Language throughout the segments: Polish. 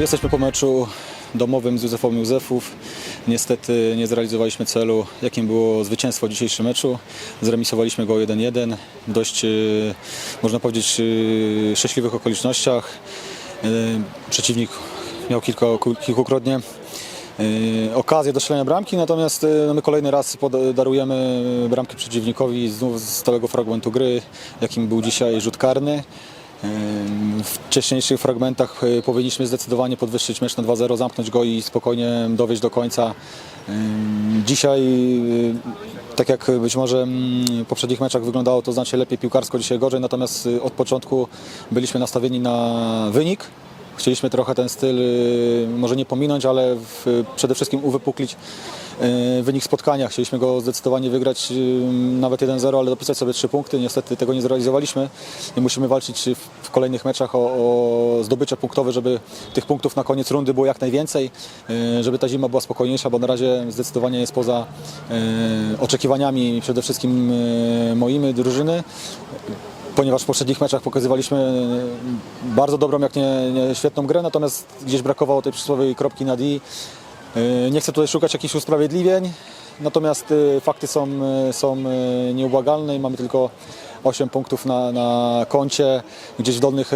Jesteśmy po meczu domowym z Józefową Józefów. Niestety nie zrealizowaliśmy celu, jakim było zwycięstwo w dzisiejszym meczu. Zremisowaliśmy go 1-1 w dość, e, można powiedzieć, e, szczęśliwych okolicznościach. E, Przeciwnik miał kilka, kilkukrotnie okazję do strzelenia bramki, natomiast no my kolejny raz darujemy bramkę przeciwnikowi znów z stałego fragmentu gry, jakim był dzisiaj rzut karny. W wcześniejszych fragmentach e, powinniśmy zdecydowanie podwyższyć mecz na 2-0, zamknąć go i spokojnie dowieść do końca. Dzisiaj, e, tak jak być może mm, w poprzednich meczach wyglądało to znacznie lepiej piłkarsko, dzisiaj gorzej, natomiast e, od początku byliśmy nastawieni na wynik. Chcieliśmy trochę ten styl może nie pominąć, ale w, przede wszystkim uwypuklić wynik spotkania. Chcieliśmy go zdecydowanie wygrać y, nawet 1-0, ale dopisać sobie 3 punkty. Niestety tego nie zrealizowaliśmy i musimy walczyć w, kolejnych meczach o, o zdobycze punktowe, żeby tych punktów na koniec rundy było jak najwięcej, y, żeby ta zima była spokojniejsza, bo na razie zdecydowanie jest poza oczekiwaniami przede wszystkim moimi drużyny ponieważ w poprzednich meczach pokazywaliśmy e, bardzo dobrą, jak nie, nie świetną grę, natomiast gdzieś brakowało tej przysłowiowej kropki na D. E, Nie chcę tutaj szukać jakichś usprawiedliwień, natomiast e, fakty są, e, są nieubłagalne i mamy tylko 8 punktów na, na koncie, gdzieś w dolnych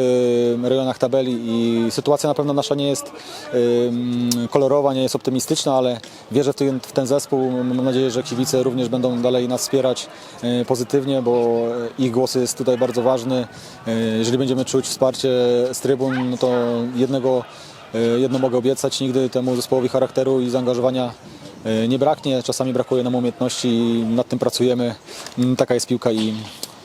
rejonach tabeli i sytuacja na pewno nasza nie jest kolorowa, nie jest optymistyczna, ale wierzę w ten, w ten zespół. Mam nadzieję, że kibice również będą dalej nas wspierać pozytywnie, bo ich głos jest tutaj bardzo ważny. Jeżeli będziemy czuć wsparcie z trybun, no to jednego, jedno mogę obiecać, nigdy temu zespołowi charakteru i zaangażowania e, nie braknie. Czasami brakuje nam umiejętności, nad tym pracujemy. Mm, Taka jest piłka i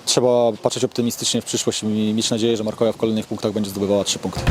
trzeba patrzeć optymistycznie w przyszłość i mieć nadzieję, że Markowa w kolejnych punktach będzie zdobywała trzy punkty.